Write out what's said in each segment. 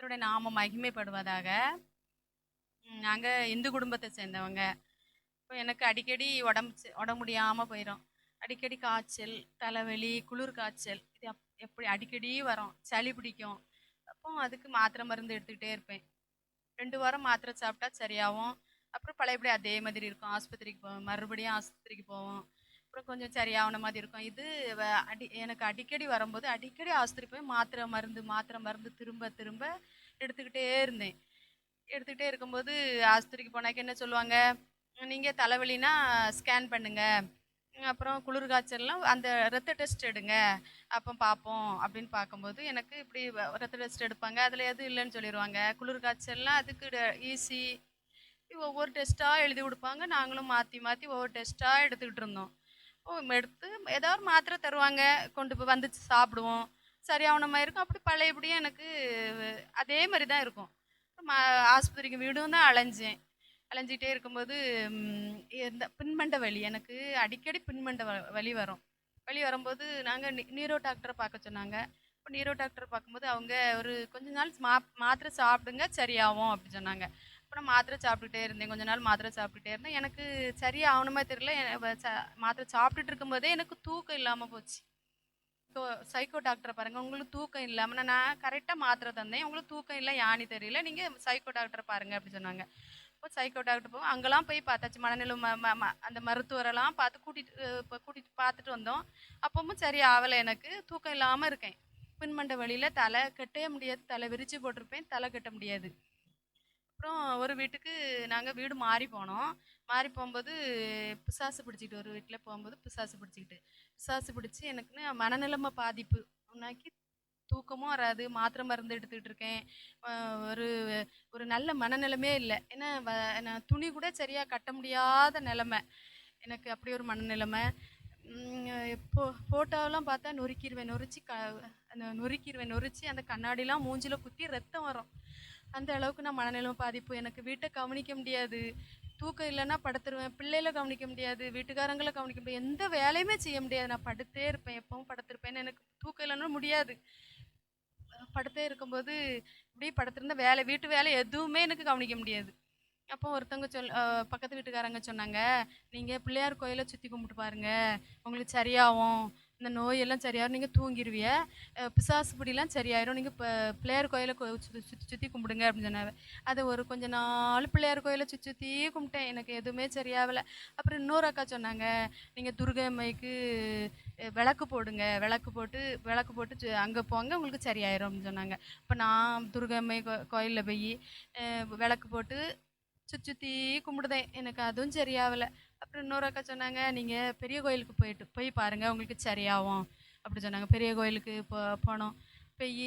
கத்தருடைய நாமம் மகிமைப்படுவதாக. நாங்கள் இந்து குடும்பத்தை சேர்ந்தவங்க. இப்போ எனக்கு அடிக்கடி உடம்பு உடம்பு முடியாமல் போயிடும் அடிக்கடி காய்ச்சல் தலைவலி குளிர் காய்ச்சல் இது அப் எப்படி அடிக்கடி வரும். சளி பிடிக்கும். அப்போ அதுக்கு மாத்திரை மருந்து எடுத்துக்கிட்டே இருப்பேன். ரெண்டு வாரம் மாத்திரை சாப்பிட்டா சரியாகும். அப்புறம் பழையபடி அதே மாதிரி இருக்கும். ஆஸ்பத்திரிக்கு போவோம் மறுபடியும் ஆஸ்பத்திரிக்கு போவோம். அப்புறம் கொஞ்சம் சரியாகுன மாதிரி இருக்கும். இது வ- அடி எனக்கு அடிக்கடி வரும்போது அடிக்கடி ஆஸ்பத்திரி போய் மாத்திரை மருந்து மாத்திரை மருந்து திரும்ப திரும்ப எடுத்துக்கிட்டே இருந்தேன். எடுத்துக்கிட்டே இருக்கும்போது ஆஸ்பத்திரிக்கு போனாக்க என்ன சொல்லுவாங்க? நீங்கள் தலைவலினா ஸ்கேன் பண்ணுங்க. அப்புறம் குளிர் காய்ச்சல்லாம் அந்த ரத்த டெஸ்ட் எடுங்க. அப்போ பார்ப்போம் அப்படின்னு பார்க்கும்போது எனக்கு இப்படி ரத்த டெஸ்ட் எடுப்பாங்க. அதில் எதுவும் இல்லைன்னு சொல்லிடுவாங்க குளிர் காய்ச்சல்லாம் அதுக்கு ஈஸி ஒவ்வொரு டெஸ்ட்டாக எழுதி கொடுப்பாங்க. நாங்களும் மாற்றி மாற்றி ஒவ்வொரு டெஸ்ட்டாக எடுத்துக்கிட்டு இருந்தோம். எடுத்து ஏதாவது ஒரு மாத்திரை தருவாங்க. கொண்டு போய் வந்துச்சு சாப்பிடுவோம். சரியாகன மாதிரி இருக்கும். அப்படி பழையபடியும் எனக்கு அதே மாதிரி தான் இருக்கும் ஆஸ்பத்திரிக்கு வீடும் தான் அலைஞ்சேன். அலைஞ்சிட்டே இருக்கும்போது இந்த பின்மண்ட வலி எனக்கு அடிக்கடி பின்மண்ட வ- வலி வரும். வலி வரும்போது நாங்கள் நீரோ டாக்டரை பார்க்க சொன்னாங்க. இப்போ நீரோ டாக்டரை பார்க்கும்போது அவங்க ஒரு கொஞ்ச நாள் மா மாத்திரை சாப்பிடுங்க சரியாகும் அப்படி சொன்னாங்க. அப்புறம் மாத்திரை சாப்பிட்டுட்டே இருந்தேன். கொஞ்ச நாள் மாத்திரை சாப்பிட்டுட்டே இருந்தேன். எனக்கு சரியாகணுமே தெரியல. ச- மாத்திரை சாப்பிட்டுட்டு இருக்கும்போதே எனக்கு தூக்கம் இல்லாமல் போச்சு. ஸோ சைக்கோ டாக்டரை பாருங்கள் உங்களுக்கு தூக்கம் இல்லாமல் நான் கரெக்டாக மாத்திரை தந்தேன். உங்களுக்கு தூக்கம் இல்லை யானி தெரியல. நீங்கள் சைக்கோ டாக்டரை பாருங்கள் அப்படி சொன்னாங்க. இப்போ சைக்கோ டாக்டர் போவோம் அங்கெல்லாம் போய் பார்த்தாச்சு. மனநிலை ம ம- அந்த மருத்துவரெல்லாம் பார்த்து கூட்டிகிட்டு இப்போ கூட்டிகிட்டு பார்த்துட்டு வந்தோம். அப்பவும் சரி ஆகலை எனக்கு. தூக்கம் இல்லாமல் இருக்கேன். பின்மண்ட வழியில் தலை கட்டவே முடியாது. தலை விரித்து போட்டிருப்பேன். தலை கட்ட முடியாது. அப்புறம் ஒரு வீட்டுக்கு நாங்கள் வீடு மாறி போனோம். மாறி போகும்போது பிசாசு பிடிச்சிக்கிட்டு ஒரு வீட்டில் போகும்போது பிசாசு பிடிச்சிக்கிட்டு. பிசாசு பிடிச்சி எனக்குன்னு மனநிலைமை பாதிப்பு. உன்னாக்கி தூக்கமும் வராது மாத்திரை மருந்து எடுத்துக்கிட்டு இருக்கேன். ஒரு ஒரு நல்ல மனநிலைமே இல்லை. ஏன்னா வ- துணி கூட சரியாக கட்ட முடியாத நிலமை. எனக்கு அப்படி ஒரு மனநிலைமை. இப்போ ஃபோட்டோவெல்லாம் பார்த்தா நொறுக்கிடுவேன் நொறிச்சு க அந்த நொறுக்கிடுவேன் நொறிச்சு அந்த கண்ணாடிலாம் மூஞ்சில குத்தி ரத்தம் வரும். அந்த அளவுக்கு நான் மனநிலைமை பாதிப்பு. எனக்கு வீட்டை கவனிக்க முடியாது. தூக்கம் இல்லைன்னா படுத்துருவேன். பிள்ளைகளை கவனிக்க முடியாது. வீட்டுக்காரங்களை கவனிக்க முடியாது. எந்த வேலையுமே செய்ய முடியாது. நான் படுத்தே இருப்பேன். எப்பவும் படுத்திருப்பேன் எனக்கு தூக்கம் இல்லைன்னா முடியாது. படுத்தே இருக்கும்போது இப்படி படுத்திருந்த வேலை வீட்டு வேலை எதுவுமே எனக்கு கவனிக்க முடியாது. அப்போ ஒருத்தவங்க சொல் பக்கத்து வீட்டுக்காரங்க சொன்னாங்க நீங்கள் பிள்ளையார் கோயிலை சுற்றி கும்பிட்டு பாருங்க. உங்களுக்கு சரியாகும். இந்த நோயெல்லாம் சரியாகும். நீங்கள் தூங்கிடுவிய பிசாசு பிடிலாம் சரியாயிரும். நீங்கள் இப்போ பிள்ளையார் கோயிலை சுற்றி சுற்றி சுற்றி கும்பிடுங்க அப்படின்னு சொன்னாங்க அதை ஒரு கொஞ்ச நாள் பிள்ளையார் கோயிலை சுற்றி சுற்றி கும்பிட்டேன். எனக்கு எதுவுமே சரியாகலை அப்புறம் இன்னொரு அக்கா சொன்னாங்க நீங்கள் துர்கை அம்மைக்கு விளக்கு போடுங்க. விளக்கு போட்டு விளக்கு போட்டு அங்கே போங்க உங்களுக்கு சரியாயிரும் அப்படின்னு சொன்னாங்க. இப்போ நான் துர்கம்மை கோ கோயிலில் போய் விளக்கு போட்டு சுற்றி சுற்றி கும்பிடுதேன். எனக்கு அதுவும் சரியாகலை அப்புறம் இன்னொரு அக்கா சொன்னாங்க நீங்கள் பெரிய கோயிலுக்கு போயிட்டு போய் பாருங்கள் உங்களுக்கு சரியாகும். அப்படி சொன்னாங்க. பெரிய கோயிலுக்கு போ போனோம். போய்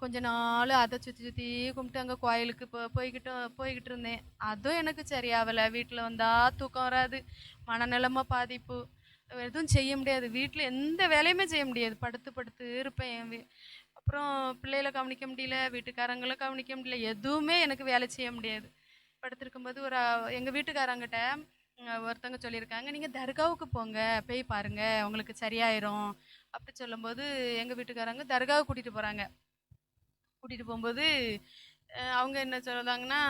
கொஞ்ச நாள் அதை சுற்றி சுற்றி கும்பிட்டு அங்கே கோயிலுக்கு போ போய்கிட்டு போய்கிட்டு இருந்தேன். அதுவும் எனக்கு சரியாகலை. வீட்டில் வந்தால் தூக்கம் வராது மனநிலைமை பாதிப்பு எதுவும் செய்ய முடியாது. வீட்டில் எந்த வேலையுமே செய்ய முடியாது. படுத்து படுத்து இருப்பேன் அப்புறம் பிள்ளைகளை கவனிக்க முடியல வீட்டுக்காரங்களை கவனிக்க முடியல. எதுவுமே எனக்கு வேலை செய்ய முடியாது. படுத்திருக்கும்போது ஒரு எங்கள் வீட்டுக்காரங்கிட்ட ஒருத்தவங்க சொல்லியிருக்காங்க. நீங்கள் தர்காவுக்கு போங்க போய் பாருங்கள் உங்களுக்கு சரியாயிரும். அப்படி சொல்லும்போது எங்கள் வீட்டுக்காரங்க தர்காவுக்கு கூட்டிகிட்டு போகிறாங்க கூட்டிகிட்டு போகும்போது அவங்க என்ன சொல்கிறாங்கன்னா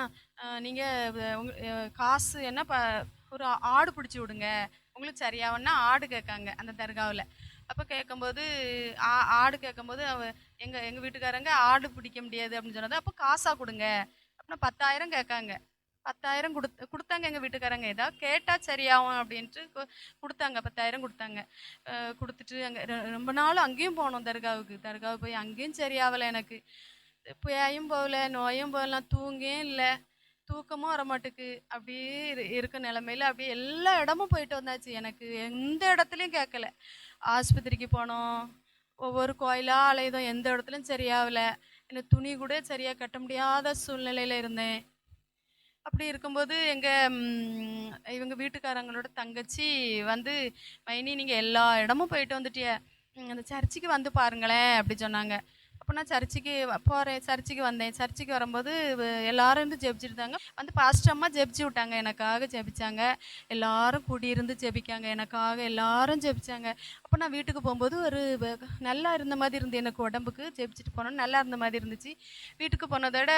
நீங்கள் உங்க காசு என்ன ப ஒரு ஆடு பிடிச்சி விடுங்க. உங்களுக்கு சரியாகும்னா ஆடு கேட்காங்க அந்த தர்காவில். அப்போ கேட்கும்போது ஆ ஆடு கேட்கும்போது அவ எங்கள் எங்கள் வீட்டுக்காரங்க ஆடு பிடிக்க முடியாது அப்படின்னு சொன்னது. அப்போ காசாக கொடுங்க. அப்படின்னா பத்தாயிரம் கேட்காங்க. பத்தாயிரம் கொடுத்து கொடுத்தாங்க எங்கள் வீட்டுக்காரங்க. ஏதாவது கேட்டால் சரியாகும் அப்படின்ட்டு கொடுத்தாங்க. பத்தாயிரம் கொடுத்தாங்க. கொடுத்துட்டு அங்கே ரொம்ப நாள் அங்கேயும் போனோம் தர்காவுக்கு. தர்காவுக்கு போய் அங்கேயும் சரியாகலை எனக்கு. பேயும் போகல நோயும் போகல தூங்கியும் இல்லை. தூக்கமும் வரமாட்டுக்கு. அப்படியே இரு- இருக்க நிலமையில அப்படியே எல்லா இடமும் போயிட்டு வந்தாச்சு. எனக்கு எந்த இடத்துலையும் கேட்கல. ஆஸ்பத்திரிக்கு போனோம். ஒவ்வொரு கோயிலாக அலையுதோம் எந்த இடத்துலையும் சரியாகலை. எனக்கு துணி கூட சரியாக கட்ட முடியாத சூழ்நிலையில் இருந்தேன். அப்படி இருக்கும்போது எங்கள் இவங்க வீட்டுக்காரங்களோட தங்கச்சி வந்து மைனி நீங்கள் எல்லா இடமும் போயிட்டு வந்துட்டிய. அந்த சர்ச்சுக்கு வந்து பாருங்களேன். அப்படி சொன்னாங்க. அப்போ நான் சர்ச்சுக்கு போகிறேன் சர்ச்சுக்கு வந்தேன். சர்ச்சுக்கு வரும்போது எல்லாரும் இருந்து ஜெபிச்சுட்டு வந்து பாஸ்டர் ஜெபிச்சு விட்டாங்க. எனக்காக ஜெபிச்சாங்க. எல்லாரும் கூடியிருந்து ஜெபிக்காங்க. எனக்காக எல்லாரும் ஜெபிச்சாங்க. அப்போ நான் வீட்டுக்கு போகும்போது ஒரு நல்லா இருந்த மாதிரி இருந்து எனக்கு உடம்புக்கு ஜெபிச்சுட்டு போனோம். நல்லா இருந்த மாதிரி இருந்துச்சு. வீட்டுக்கு போனதோட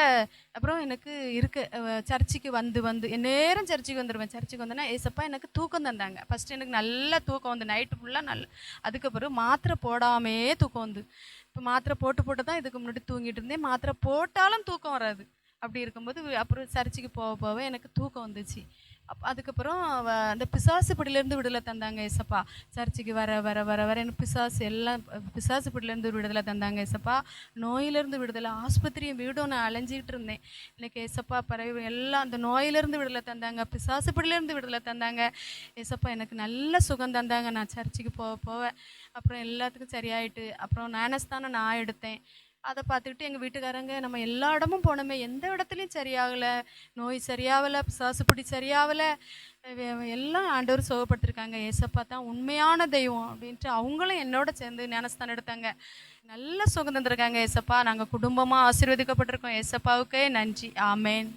அப்புறம் எனக்கு இருக்கு. சர்ச்சுக்கு வந்து வந்து நேரம் சர்ச்சுக்கு வந்துடுவேன் சர்ச்சுக்கு வந்தேன்னா ஏசப்பா எனக்கு தூக்கம் தந்தாங்க. ஃபஸ்ட்டு எனக்கு நல்லா தூக்கம் வந்து நைட்டு ஃபுல்லாக நல்ல அதுக்கப்புறம் மாத்திரை போடாமே தூக்கம் வந்து. இப்போ மாத்திரை போட்டு போட்டு தான் இதுக்கு முன்னாடி தூங்கிட்டு இருந்தேன். மாத்திரை போட்டாலும் தூக்கம் வராது. அப்படி இருக்கும்போது அப்புறம் சர்ச்சுக்கு போக போக எனக்கு தூக்கம் வந்துச்சு. அப் அதுக்கப்புறம் அந்த பிசாசு பிடிலேருந்து விடுதலை தந்தாங்க ஏசப்பா. சர்ச்சுக்கு வர வர வர வர எனக்கு பிசாசு எல்லாம் பிசாசு பிடிலேருந்து விடுதலை தந்தாங்க ஏசப்பா. நோயிலேருந்து விடுதலை ஆஸ்பத்திரியும் வீடும் நான் அலைஞ்சிக்கிட்டு இருந்தேன். எனக்கு ஏசப்பா பறவை எல்லாம் அந்த நோயிலேருந்து விடுதலை தந்தாங்க பிசாசு பிடிலேருந்து விடுதலை தந்தாங்க. ஏசப்பா எனக்கு நல்ல சுகம் தந்தாங்க. நான் சர்ச்சுக்கு போக போக அப்புறம் எல்லாத்துக்கும் சரியாயிட்டு அப்புறம் ஞானஸ்தானம் நான் எடுத்தேன். அதை பார்த்துக்கிட்டு எங்கள் வீட்டுக்காரங்க நம்ம எல்லா இடமும் போனோமே. எந்த இடத்துலையும் சரியாகலை. நோய் சரியாகலை பிசாசுப்பிடி சரியாகலை. எல்லாம் ஆண்டவர் சுகப்படுத்திருக்காங்க ஏசப்பா தான் உண்மையான தெய்வம் அப்படின்ட்டு அவங்களும் என்னோட சேர்ந்து ஞானஸ்தானம் எடுத்தாங்க. நல்ல சுகம் தந்திருக்காங்க ஏசப்பா. நாங்கள் குடும்பமாக ஆசீர்வதிக்கப்பட்டிருக்கோம். ஏசப்பாவுக்கே நன்றி. ஆமேன்.